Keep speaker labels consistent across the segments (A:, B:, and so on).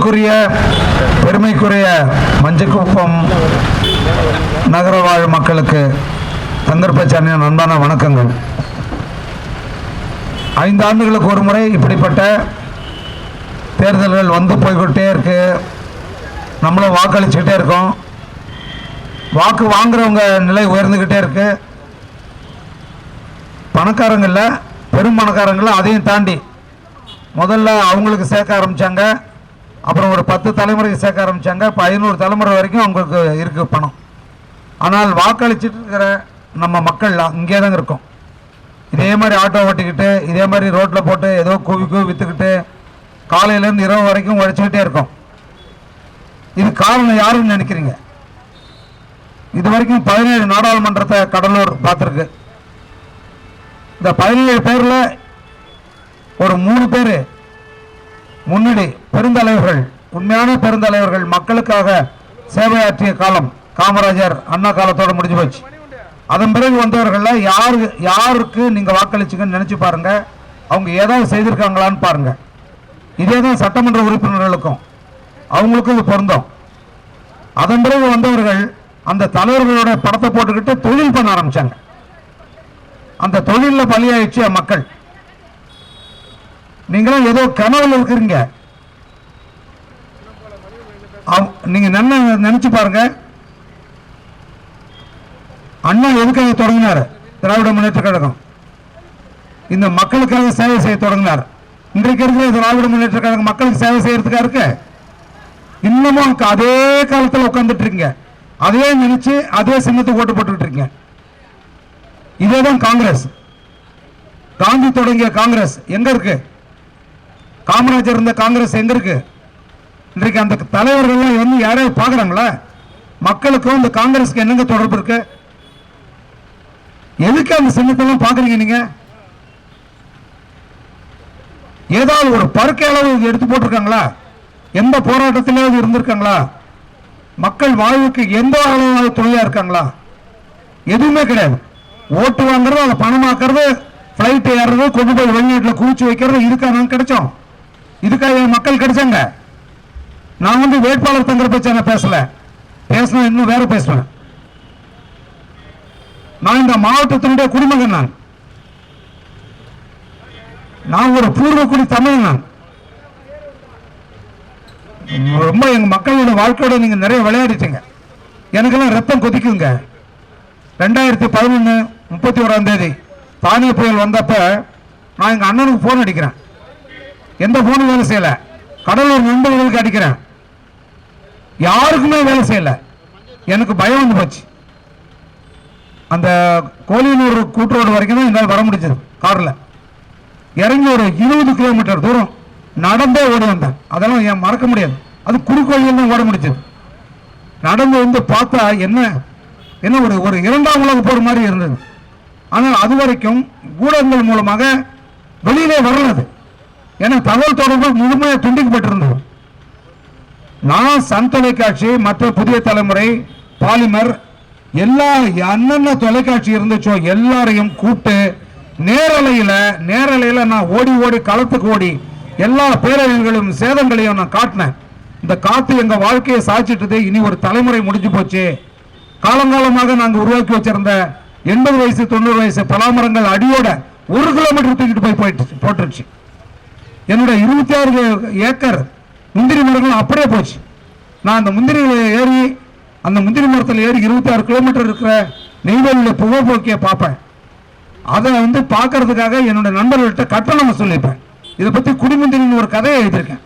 A: அன்புக்குரிய பெருமைக்குரிய மஞ்சக்குப்பம் நகர வாழ் மக்களுக்கு தங்கர்பச்சானியின் அன்பான வணக்கங்கள். ஐந்து ஆண்டுகளுக்கு ஒரு முறை இப்படிப்பட்ட தேர்தல்கள் வந்து போய்கிட்டே இருக்கு. நம்மளும் வாக்களிச்சுக்கிட்டே இருக்கோம். வாக்கு வாங்குறவங்க நிலை உயர்ந்துக்கிட்டே இருக்கு. பணக்காரங்களில் பெரும் பணக்காரங்களும் அதையும் தாண்டி முதல்ல அவங்களுக்கு சேர்க்க ஆரம்பித்தாங்க அப்புறம் ஒரு பத்து தலைமுறைக்கு சேர்க்க ஆரம்பிச்சாங்க. இப்போ ஐநூறு தலைமுறை வரைக்கும் அவங்களுக்கு இருக்குது பணம். ஆனால் வாக்களிச்சுட்டு இருக்கிற நம்ம மக்கள் இங்கே தாங்க இருக்கோம். இதே மாதிரி ஆட்டோ ஓட்டிக்கிட்டு இதே மாதிரி ரோட்டில் போட்டு ஏதோ கூவி கூவி விற்றுக்கிட்டு காலையிலேருந்து இரவு வரைக்கும் உழைச்சிக்கிட்டே இருக்கோம். இது காரணம் யாருன்னு நினைக்கிறீங்க? இது வரைக்கும் பதினேழு நாடாளுமன்றத்தை கடலூர் பார்த்துருக்கு. இந்த பதினேழு பேரில் ஒரு மூணு பேர் முன்னணி பெருந்தலைவர்கள் உண்மையான பெருந்தலைவர்கள் மக்களுக்காக சேவையாற்றிய காலம் காமராஜர் அண்ணா காலத்தோடு முடிஞ்சு போச்சு. அதன் பிறகு வந்தவர்களில் யாரு யாருக்கு நீங்கள் வாக்களிச்சுங்கன்னு நினச்சி பாருங்க. அவங்க ஏதாவது செய்திருக்காங்களான்னு பாருங்கள் இதே தான் சட்டமன்ற உறுப்பினர்களுக்கும் அவங்களுக்கும் இது பொருந்தும். அதன் பிறகு வந்தவர்கள் அந்த தலைவர்களோட படத்தை போட்டுக்கிட்டு தொழில் பண்ண ஆரம்பித்தாங்க அந்த தொழிலில் பலியாயிடுச்சு மக்கள். நீங்களும் ஏதோ கனவுல இருக்கிறீங்க. அவ- நீங்க நினை நினைச்சு பாருங்க. அண்ணா எதுக்காக தொடங்கினார்? திராவிட முன்னேற்ற கழகம். இந்த மக்களுக்காக சேவை செய்ய தொடங்கினார். இன்றைக்கு இருக்கிற திராவிட முன்னேற்ற கழகம் மக்களுக்கு சேவை செய்யறதுக்காக இருக்கு? இன்னமும் அதே காலத்தில் உட்கார்ந்துட்டு இருக்கீங்க அதே நினைச்சு அதே சின்னத்துக்கு ஓட்டு போட்டுக்கிட்டு இருக்கீங்க இதே தான் காங்கிரஸ். காந்தி தொடங்கிய காங்கிரஸ். எங்க இருக்கு? காமராஜர் இருந்த காங்கிரஸ் எங்க இருக்கு? இன்றைக்கு அந்த தலைவர்கள்லாம் வந்து யாரையும் பார்க்குறாங்களா? மக்களுக்கும் இந்த காங்கிரஸ்க்கு என்னங்க தொடர்பு இருக்கு? எதுக்கு அந்த சின்னத்தெல்லாம் பார்க்குறீங்க நீங்க? ஏதாவது ஒரு பருக்க அளவு எடுத்து போட்டிருக்காங்களா? எந்த போராட்டத்திலாவது இருந்திருக்காங்களா? மக்கள் வாழ்வுக்கு எந்த அளவு துணையா இருக்காங்களா? எதுவுமே கிடையாது. ஓட்டு வாங்குறது அதை பணமாக்குறது ஃப்ளைட் ஏறுறது கொண்டு போய் வெளிநாட்டில் குவிச்சு வைக்கிறது இதுக்காக கிடைச்சோம். இதுக்காக என் மக்கள் கிடைச்சாங்க. நான் வந்து வேட்பாளர் தங்குற பற்றி நான் பேசல. பேசினா இன்னும் வேற பேசுவேன். நான் இந்த மாவட்டத்தினுடைய குடிமகன் நான். நான் ஒரு பூர்வக்குடி தமிழ் நான். ரொம்ப எங்க மக்களோட வாழ்க்கையோட நீங்க நிறைய விளையாடிட்டீங்க. எனக்கெல்லாம் ரத்தம் கொதிக்குங்க. ரெண்டாயிரத்தி பதினொன்று முப்பத்தி ஓராம் தேதி தானே புயல் வந்தப்ப நான் எங்கள் அண்ணனுக்கு ஃபோன் அடிக்கிறேன். எந்த போனும் வேலை செய்யலை. கடலூர் நண்பர்களுக்கு அடிக்கிறேன். யாருக்குமே வேலை செய்யலை. எனக்கு பயம் வந்து போச்சு. அந்த கோழியனூர் கூட்டுரோடு வரைக்கும் தான் என்னால் வர முடிஞ்சது காரில். இறங்கி ஒரு இருபது கிலோமீட்டர் தூரம் நடந்தே ஓடி வந்தேன். அதெல்லாம் என் மறக்க முடியாது. அது குறுக்கோழியில் தான் ஓட முடிச்சது நடந்து வந்து பார்த்தா என்ன என்ன ஒரு ஒரு இரண்டாம் உலக போகிற மாதிரி இருந்தது. ஆனால் அது வரைக்கும் ஊடகங்கள் மூலமாக வெளியிலே வரல ஏன்னா தகவல் தொடர்பு முழுமையாக துண்டிக்கப்பட்டிருந்தது. நான் சன் தொலைக்காட்சி மற்ற புதிய தலைமுறை பாலிமர் எல்லா என்னென்ன தொலைக்காட்சி இருந்துச்சோ எல்லாரையும் கூப்பிட்டு நேரலையில் நேரலையில் நான் ஓடி ஓடி களத்துக்கு ஓடி எல்லா பேரழிவுகளும் சேதங்களையும் நான் காட்டினேன். இந்த காற்று எங்கள் வாழ்க்கையை சாய்ச்சிட்டது இனி ஒரு தலைமுறை முடிஞ்சு போச்சு. காலங்காலமாக நாங்கள் உருவாக்கி வச்சிருந்த எண்பது வயசு தொண்ணூறு வயசு பலாமரங்கள் அடியோட ஒரு கிலோமீட்டர் தூக்கிட்டு போய் போயிட்டு போட்டுருச்சு. என்னோட இருபத்தி ஆறு ஏக்கர் முந்திரி மரங்கள் அப்படியே போச்சு. நான் அந்த முந்திரி ஏறி அந்த முந்திரி மரத்தில் ஏறி இருபத்தி ஆறு கிலோமீட்டர் இருக்கிற நெய்வேலியில் புகைப்போக்கியை பார்ப்பேன். அதை வந்து பார்க்கறதுக்காக என்னுடைய நண்பர்கள்ட்ட கட்டணம் சொல்லியிருப்பேன் இதை பற்றி குடிமுந்திரின்னு ஒரு கதையை எழுதியிருக்கேன்.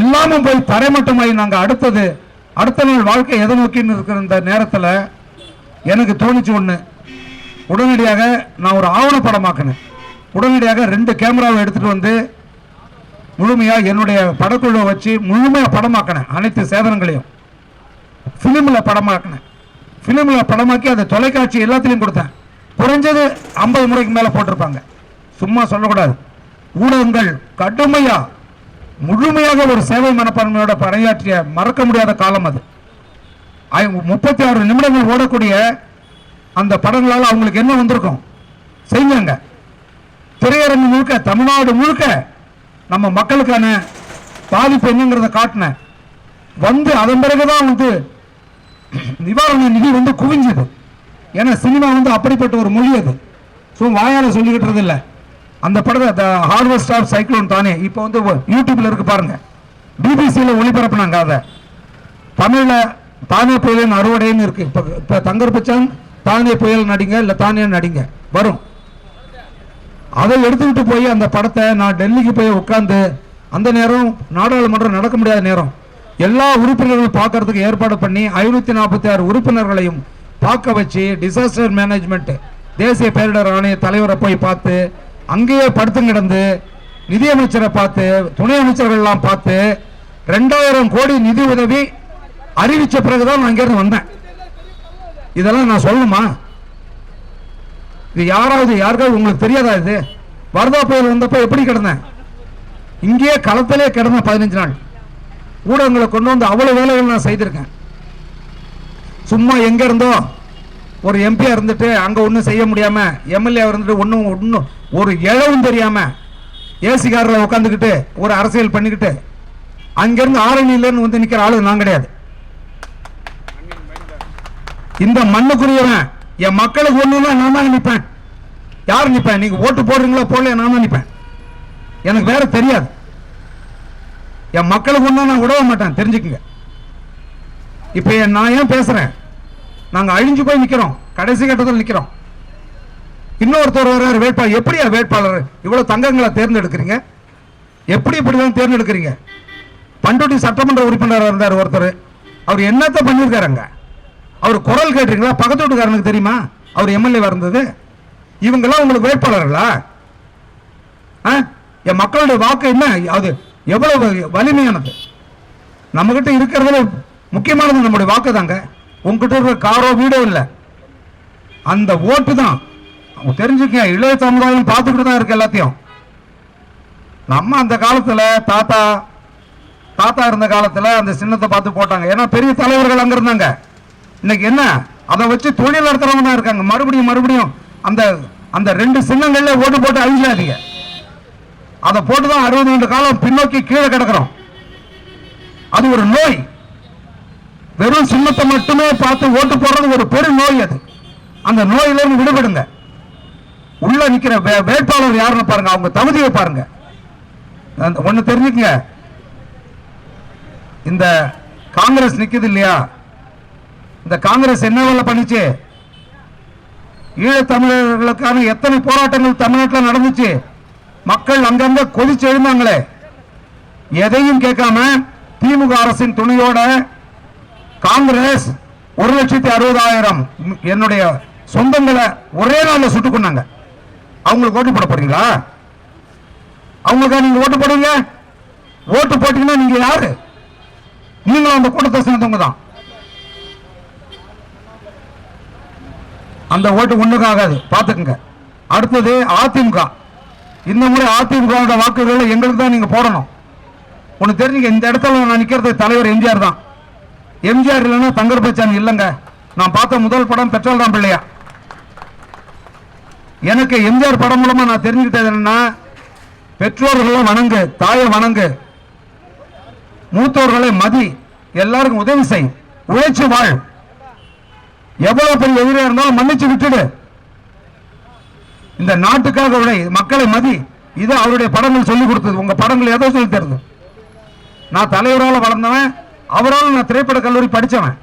A: எல்லாமும் போய் தரைமட்டமாகி நாங்கள் அடுத்தது அடுத்த நாள் வாழ்க்கை எதை நோக்கின்னு இருக்கிற இந்த நேரத்தில் எனக்கு தோணுச்சு ஒன்று உடனடியாக நான் ஒரு ஆவணப்படமாக்கினேன். உடனடியாக ரெண்டு கேமராவை எடுத்துகிட்டு வந்து முழுமையாக என்னுடைய படக்குழுவை வச்சு முழுமையாக படமாக்கினேன். அனைத்து சேதனங்களையும். ஃபிலிமில் படமாக்கினேன். ஃபிலிமில் படமாக்கி அதை தொலைக்காட்சி எல்லாத்துலேயும் கொடுத்தேன். குறைஞ்சது ஐம்பது முறைக்கு மேலே போட்டிருப்பாங்க. சும்மா சொல்லக்கூடாது. ஊடகங்கள் கடுமையாக முழுமையாக ஒரு சேவை மனப்பான்மையோட பணியாற்றிய மறக்க முடியாத காலம் அது. முப்பத்தி ஆறு நிமிடங்கள் ஓடக்கூடிய அந்த படங்களால் அவங்களுக்கு என்ன வந்திருக்கும்? செஞ்சாங்க திரையரங்கு முழுக்க தமிழ்நாடு முழுக்க நம்ம மக்களுக்கான பாதிப்பு என்னங்கிறத காட்டினேன் வந்து அதன் பிறகுதான் வந்து நிவாரண நிதி வந்து குவிஞ்சது. ஏன்னா சினிமா வந்து அப்படிப்பட்ட ஒரு மொழி அது. ஸோ வாயால் சொல்லிக்கிட்டுறது இல்லை அந்த படத்தை த ஹார்வெஸ்ட் ஆஃப் சைக்ளோன் தானே. இப்போ வந்து யூடியூப்ல இருக்கு பாருங்க. பிபிசியில் ஒளிபரப்புனாங்க அதை. தமிழில் தானே புயலின் அறுவடைன்னு இருக்கு. இப்போ இப்போ தங்கர் பச்சான் தானே புயல் நடிங்க இல்லை தானே நடிங்க. வரும். அதை எடுத்துக்கிட்டு போய் அந்த படத்தை நான் டெல்லிக்கு போய் உட்காந்து அந்த நேரம் நாடாளுமன்றம் நடக்க முடியாத நேரம். எல்லா உறுப்பினர்களும் பார்க்கறதுக்கு ஏற்பாடு பண்ணி ஐநூற்றி நாற்பத்தி ஆறு உறுப்பினர்களையும் பார்க்க வச்சு டிசாஸ்டர் மேனேஜ்மெண்ட் தேசிய பேரிடர் ஆணைய தலைவரை போய் பார்த்து அங்கேயே படுத்து கிடந்து நிதியமைச்சரை பார்த்து துணை அமைச்சர்கள்லாம் பார்த்து ரெண்டாயிரம் கோடி நிதி உதவி அறிவித்த பிறகுதான் நான் இங்கிருந்து வந்தேன். இதெல்லாம் நான் சொல்லணுமா? இது யாராவது யாருக்காவது உங்களுக்கு தெரியாதா இது? வரதா புயல் வந்தப்ப எப்படி கிடந்தேன்? இங்கேயே களத்திலே கிடந்தேன் பதினஞ்சு நாள். ஊடகங்களை கொண்டு வந்து அவ்வளவு வேலைகள் நான் செய்திருக்கேன். சும்மா எங்க இருந்தோ ஒரு எம்பியா இருந்துட்டு அங்க ஒன்றும் செய்ய முடியாம எம்எல்ஏ இருந்துட்டு ஒன்றும் ஒன்றும் ஒரு இழவும் தெரியாம ஏசி காரில் உட்காந்துக்கிட்டு ஒரு அரசியல் பண்ணிக்கிட்டு அங்கிருந்து ஆரணியிலேருந்து வந்து நிற்கிற ஆளு நான் கிடையாது. இந்த மண்ணுக்குரியவன் என் மக்களுக்கு ஒண்ணுன்னா நான் தான் நிற்பேன் யார் நிற்பேன் நீங்க ஓட்டு போடுறீங்களோ போடல நான் தான் நிற்பேன் எனக்கு வேற தெரியாது. என் மக்களுக்கு ஒன்றும் நான் விடவே மாட்டேன். தெரிஞ்சுக்குங்க. இப்போ நான் ஏன் பேசுறேன்? நாங்க அழிஞ்சு போய் நிக்கிறோம். கடைசி கட்டத்தில் நிக்கிறோம். இன்னொருத்தர் வர்றாரு வேட்பாளர். எப்படியா வேட்பாளர்? இவ்வளவு தங்கங்களை தேர்ந்தெடுக்கிறீங்க. எப்படி இப்படிதான் தேர்ந்தெடுக்கிறீங்க? பண்டோட்டி சட்டமன்ற உறுப்பினர் இருந்தார் ஒருத்தர். அவர் என்னத்த பண்ணியிருக்காருங்க அவர் குரல் கேட்டிருக்கீங்களா? பக்கத்து வீட்டுக்காரனுக்கு தெரியுமா? அவர் எம்எல்ஏ இருந்தது. இவங்கெல்லாம் உங்களுக்கு வேட்பாளர்களா? ஆ? என் மக்களுடைய வாக்கு என்ன? அது எவ்வளவு வலிமையானது? நம்மகிட்ட இருக்கிறதுல முக்கியமானது நம்முடைய வாக்கு தாங்க. உங்ககிட்ட இருக்கிற காரோ வீடோ இல்லை. அந்த ஓட்டு தான். தெரிஞ்சுக்க இளைய சமுதாயம் பார்த்துக்கிட்டு தான் இருக்கு எல்லாத்தையும். நம்ம அந்த காலத்தில் தாத்தா தாத்தா இருந்த காலத்தில் அந்த சின்னத்தை பார்த்து போட்டாங்க. ஏன்னா பெரிய தலைவர்கள் அங்கே இருந்தாங்க. இன்னைக்கு என்ன? அதை வச்சு தொழில் நடத்துறவங்க தான் இருக்காங்க. மறுபடியும் மறுபடியும் அந்த அந்த ரெண்டு சின்னங்கள்ல ஓட்டு போட்டு அழிஞ்சாதீங்க அதை போட்டு தான் அறுபது ஆண்டு காலம் பின்னோக்கி கீழே கிடக்கிறோம். அது ஒரு நோய். வெறும் சின்னத்தை மட்டுமே பார்த்து ஓட்டு போடுறது ஒரு பெரும் நோய் அது. அந்த நோயிலிருந்து விடுபடுங்க. உள்ள நிக்கிற வேட்பாளர் யாருன்னு பாருங்க. அவங்க தகுதியை பாருங்க. அந்த- ஒண்ணு தெரிஞ்சுக்கங்க. இந்த காங்கிரஸ் நிக்குது இல்லையா? இந்த காங்கிரஸ் என்ன வேலை பண்ணிச்சு? ஈழத்தமிழர்களுக்கான எத்தனை போராட்டங்கள் தமிழ்நாட்டில் நடந்துச்சு? மக்கள் அங்கங்க கொதிச்சு எழுந்தாங்களே. எதையும் கேட்காம திமுக அரசின் துணையோட காங்கிரஸ் ஒரு லட்சத்தி அறுபதாயிரம் என்னுடைய சொந்தங்களை ஒரே நாளில் சுட்டுக் கொண்டாங்க அவங்களுக்கு ஓட்டு போட போறீங்களா? அவங்களுக்கா நீங்க ஓட்டு போடுவீங்க? ஓட்டு போட்டீங்கன்னா நீங்க யாரு? நீங்களும் அந்த கூட்டத்தை சேர்ந்தவங்க தான் அந்த ஓட்டு ஒன்றுக்கும் ஆகாது. பார்த்துக்குங்க. அடுத்தது அதிமுக. இந்த முறை அதிமுக வாக்குகளை எங்களுக்கு தான் நீங்கள் போடணும். ஒன்று தெரிஞ்சுங்க இந்த இடத்துல நான் நிற்கிறது தலைவர் எம்ஜிஆர் தான். எம்ஜிஆர் இல்லைன்னா தங்கர் பச்சான் இல்லைங்க. நான் பார்த்த முதல் படம் பெட்ரோல் தான் பிள்ளையா. எனக்கு எம்ஜிஆர் படம் மூலமாக நான் தெரிஞ்சுக்கிட்டது என்னன்னா பெற்றோர்களை வணங்கு தாயை வணங்கு. மூத்தோர்களை மதி. எல்லாருக்கும் உதவி செய். உழைச்சு வாழ். எவ்வளவு பெரிய எதிரியா இருந்தாலும் மன்னிச்சு விட்டுடு. இந்த நாட்டுக்காக மக்களை மதி. இது அவருடைய படங்கள் சொல்லிக் கொடுத்தது. உங்க படங்கள் எதோ சொல்லி தருது. நான் தலைவரால் வளர்ந்தவன் அவரால் நான் திரைப்பட கல்லூரி படித்தவன்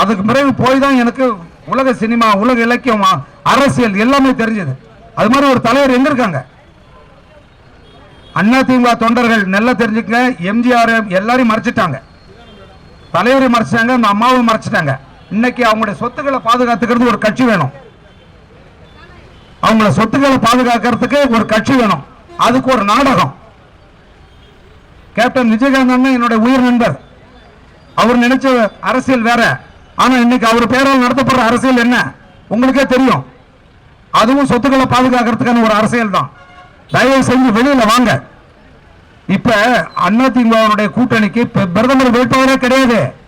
A: அதுக்கு பிறகு போய் தான் எனக்கு உலக சினிமா உலக இலக்கியம் அரசியல் எல்லாமே தெரிஞ்சது. அது மாதிரி ஒரு தலைவர் எங்க இருக்காங்க? அண்ணா திமுக தொண்டர்கள் நல்லா தெரிஞ்சுக்க எம்ஜிஆர் எல்லாரையும் மறைச்சிட்டாங்க. தலைவரை மறைச்சிட்டாங்க. அந்த அம்மாவும் மறைச்சிட்டாங்க. இன்னைக்கு அவங்களுடைய சொத்துக்களை பாதுகாத்துக்கிறது ஒரு கட்சி வேணும். அவங்கள சொத்துக்களை பாதுகாக்கிறதுக்கு ஒரு கட்சி வேணும். அதுக்கு ஒரு நாடகம். கேப்டன் விஜயகாந்த் அண்ணன் என்னுடைய உயிர் நண்பர். அவர் நினைச்ச அரசியல் வேற. ஆனா இன்னைக்கு அவர் பேரால் நடத்தப்படுற அரசியல் என்ன? உங்களுக்கே தெரியும். அதுவும் சொத்துக்களை பாதுகாக்கிறதுக்கான ஒரு அரசியல் தான். தயவு செஞ்சு வெளியில வாங்க. இப்ப அதிமுகவுடைய கூட்டணிக்கு பிரதமர் வேட்பாளரே கிடையாது.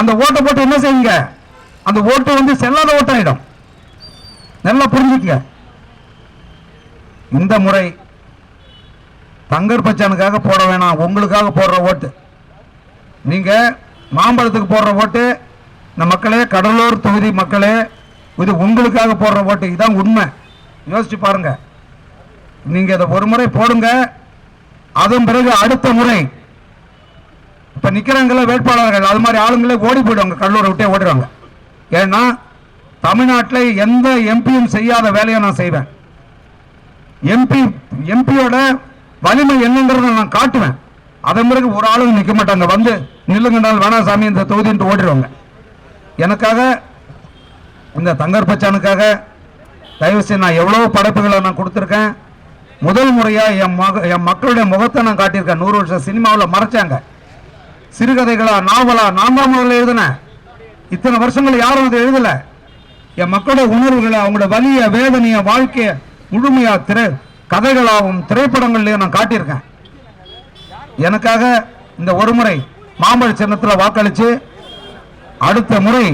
A: அந்த ஓட்டை போட்டு என்ன செய்யுங்க? அந்த ஓட்டு வந்து செல்லாத ஓட்டாயிடும். நல்லா புரிஞ்சுக்கங்க. இந்த முறை தங்கர் பச்சானுக்காக போட வேணாம். உங்களுக்காக போடுற ஓட்டு. நீங்கள் மாம்பழத்துக்கு போடுற ஓட்டு இந்த மக்களே கடலூர் தொகுதி மக்களே இது உங்களுக்காக போடுற ஓட்டு. இதுதான் உண்மை. யோசிச்சு பாருங்கள் நீங்கள் இதை ஒரு முறை போடுங்க. அதன் பிறகு அடுத்த முறை இப்ப நிக்கிறாங்கல்ல வேட்பாளர்கள் அது மாதிரி ஆளுங்களே ஓடி போயிடுவாங்க கடலூரை விட்டே ஓடிடுவாங்க ஏன்னா தமிழ்நாட்டில் எந்த எம்பியும் செய்யாத வேலையை நான் செய்வேன். எம்பி எம்பியோட வலிமை என்னங்கிறத நான் காட்டுவேன். அதன் பிறகு ஒரு ஆளுங்க நிற்க மாட்டாங்க வந்து நில்லுங்கனால் வேணா சாமி இந்த தொகுதின்ட்டு ஓடிடுவாங்க. எனக்காக இந்த தங்கர் பச்சானுக்காக தயவு செய்து நான் எவ்வளோ படைப்புகளை நான் கொடுத்துருக்கேன். முதல் முறையாக என் மக என் மக்களுடைய முகத்தை நான் காட்டியிருக்கேன். நூறு வருஷம் சினிமாவில் மறைச்சாங்க. சிறுகதைகளா நாவலா நான் தான் முதல்ல எழுதினேன் இத்தனை வருஷங்கள் யாரும் அதை எழுதலை. என் மக்களோட உணர்வுகளை அவங்களோட வலிய வேதனைய வாழ்க்கைய முழுமையா திரை கதைகளாகவும் திரைப்படங்கள்லையும் நான் காட்டியிருக்கேன். எனக்காக இந்த ஒரு முறை மாம்பழ சின்னத்தில் வாக்களிச்சு அடுத்த முறை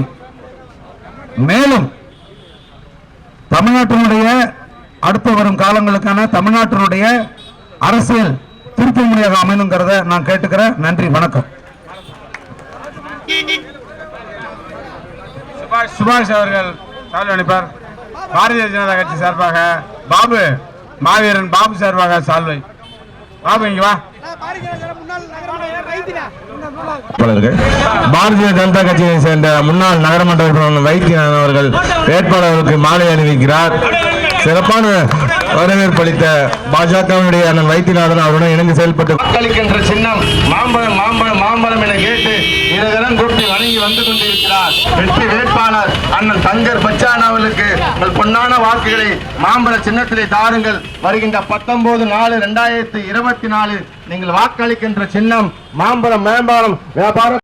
A: மேலும் தமிழ்நாட்டினுடைய அடுத்து வரும் காலங்களுக்கான தமிழ்நாட்டினுடைய அரசியல் திருப்பு முறையாக அமையணுங்கிறத நான் கேட்டுக்கிறேன். நன்றி வணக்கம்.
B: சுபாஷ் சுபாஷ் அவர்கள் சால்வை அளிப்பார் பாரதிய ஜனதா கட்சி சார்பாக பாபு மாவீரன் பாபு சார்பாக சால்வை. பாபு இங்க வா.
C: பாரதிய ஜனதா கட்சியை சேர்ந்த முன்னாள் நகரமன்ற உறுப்பினர் வைத்தியநாதன் அவர்கள் வேட்பாளர்களுக்கு மாலை அணிவிக்கிறார். சிறப்பான வரவேற்பு அளித்த பாஜகவினுடைய அண்ணன் வைத்தியநாதன் அவருடன் இணைந்து செயல்பட்டு
D: சின்னம் மாம்பழம் மாம்பழம் இருகரம் வணங்கி வந்து கொண்டிருக்கிறார். வெற்றி வேட்பாளர் அண்ணன் தங்கர் பச்சான் உங்கள் பொன்னான வாக்குகளை மாம்பழ சின்னத்திலே தாருங்கள். வருகின்ற பத்தொன்பது நாலு ரெண்டாயிரத்தி இருபத்தி நாலு நீங்கள் வாக்களிக்கின்ற சின்னம் மாம்பழம் மேம்பாலம் வியாபாரம்